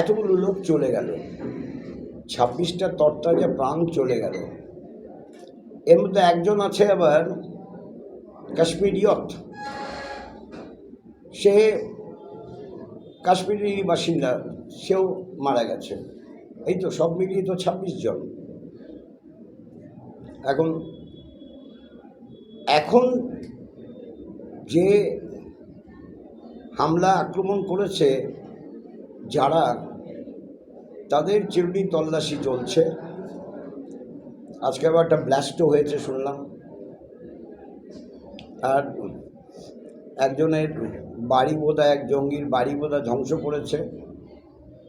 এতগুলো লোক চলে গেল। ছাব্বিশটা তরতাজা প্রাণ চলে গেল। এর মধ্যে একজন আছে আবার কাশ্মীরিয়ত সে কাশ্মীরি বাসিন্দা, সেও মারা গেছে। এই তো সব মিলিয়ে তো ছাব্বিশ জন। এখন এখন যে হামলা আক্রমণ করেছে যারা তাদের চিরুনি তল্লাশি চলছে। আজকে আবার একটা ব্লাস্টও হয়েছে শুনলাম। আর একজনের বাড়ি বোধা এক জঙ্গির বাড়ি বোধা ধ্বংস করেছে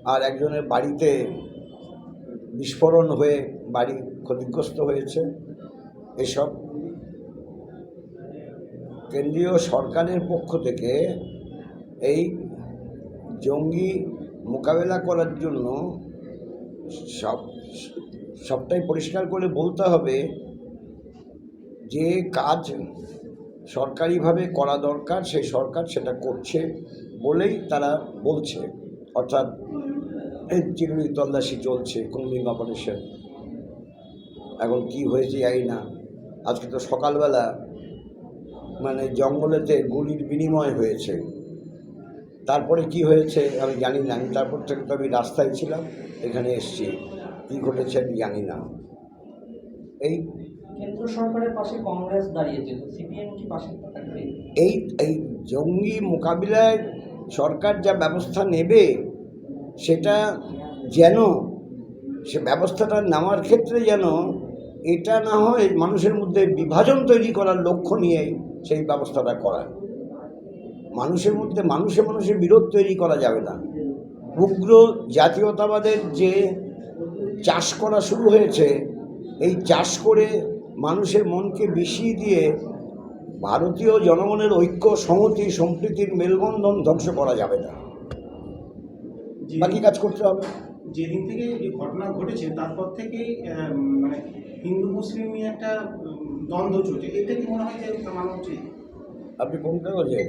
আর একজনের বাড়িতে বিস্ফোরণ হয়ে বাড়ি ক্ষতিগ্রস্ত হয়েছে এসব। কেন্দ্রীয় সরকারের পক্ষ থেকে এই জঙ্গি মোকাবেলা করার জন্য সব, সবটাই পরিষ্কার করে বলতে হবে যে কাজ সরকারিভাবে করা দরকার সেই সরকার সেটা করছে বলেই তারা বলছে। অর্থাৎ চিরুনি তল্লাশি চলছে কুম্বিং অপারেশন এখন কি হয়েছে জানি না। আজকে তো সকালবেলা মানে জঙ্গলেতে গুলির বিনিময় হয়েছে। তারপরে কি হয়েছে আমি জানি না। আমি তারপর থেকে তো আমি রাস্তায় ছিলাম এখানে এসছি। কী ঘটেছে আমি জানি না। এই কেন্দ্র সরকারের পাশে কংগ্রেস দাঁড়িয়েছে সিপিএম কি পাশে এই এই জঙ্গি মোকাবিলায় সরকার যা ব্যবস্থা নেবে সেটা যেন সে ব্যবস্থাটা নেওয়ার ক্ষেত্রে যেন এটা না হয় মানুষের মধ্যে বিভাজন তৈরি করার লক্ষ্য নিয়েই সেই ব্যবস্থাটা করা। মানুষের মধ্যে মানুষে মানুষে বিরোধ তৈরি করা যাবে না। উগ্র জাতীয়তাবাদের যে চাষ করা শুরু হয়েছে এই চাষ করে মানুষের মনকে বিষিয়ে দিয়ে ভারতীয় জনগণের ঐক্য সংহতি সম্প্রীতির মেলবন্ধন ধ্বংস করা যাবে না। বাকি কাজ করতে হবে। যেদিন থেকে এই ঘটনা ঘটেছে তারপর থেকেই আম, মানে হিন্দু মুসলিম নিয়ে একটা দ্বন্দ্ব চলছে। এটা কি মনে হয় যে মানা উচিত? আপনি কোন কাগজে?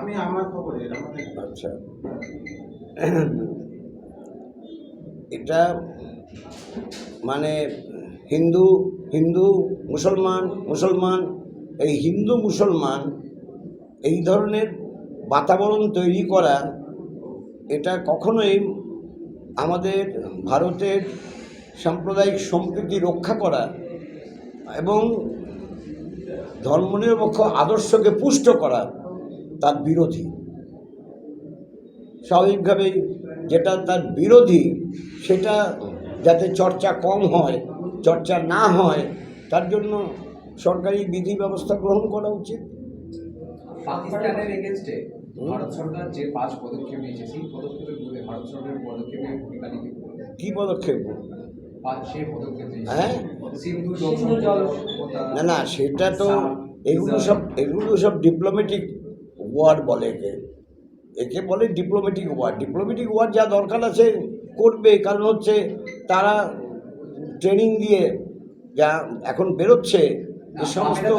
আমি আমার খবরে আমাদের আচ্ছা। এটা মানে হিন্দু হিন্দু, মুসলমান মুসলমান, এই হিন্দু, মুসলমান এই ধরনের বাতাবরণ তৈরি করা এটা কখনোই আমাদের ভারতের সাম্প্রদায়িক সম্প্রীতি রক্ষা করা এবং ধর্মনিরপেক্ষ আদর্শকে পুষ্ট করা তার বিরোধী। স্বাভাবিকভাবেই যেটা তার বিরোধী সেটা যাতে চর্চা কম হয় চর্চা না হয় তার জন্য সরকারি বিধি ব্যবস্থা গ্রহণ করা উচিত। পাকিস্তানের এগেনস্টে ভারত সরকার যে পাঁচ পদক্ষেপ নিয়েছে সেই পদক্ষেপের মধ্যে ভারত সরকারের পদক্ষেপের ভূমিকা নিতে কি পদক্ষেপ? হ্যাঁ? সিন্ধু সিন্ধু জল না না সেটা তো এগুলো সব এগুলো সব ডিপ্লোম্যাটিক ওয়ার্ড বলে একে একে বলে ডিপ্লোম্যাটিক ওয়ার্ড। ডিপ্লোম্যাটিক ওয়ার্ড যা দরকার আছে করবে কারণ হচ্ছে তারা ট্রেনিং দিয়ে যা এখন বেরোচ্ছে যে সমস্ত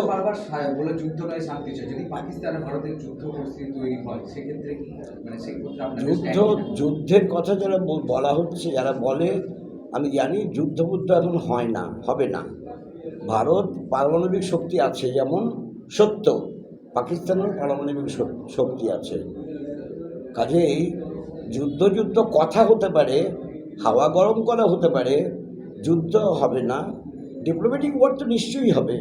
বলে যুদ্ধ নয় শান্তি চাই। যদি পাকিস্তান ভারতের যুদ্ধ পরিস্থিতি তৈরি হয় সেক্ষেত্রে মানে যুদ্ধ যুদ্ধের কথা যারা বলা হচ্ছে যারা বলে আমি জানি যুদ্ধ বুদ্ধ এখন হয় না হবে না। ভারত পারমাণবিক শক্তি আছে যেমন সত্য। পাকিস্তানের পারমাণবিক শক্তি আছে। কাজেই যুদ্ধ যুদ্ধ কথা হতে পারে, হাওয়া গরম করা হতে পারে, যুদ্ধ হবে না ডিপ্লোম্যাটিক ওয়ার তো নিশ্চয়ই হবে।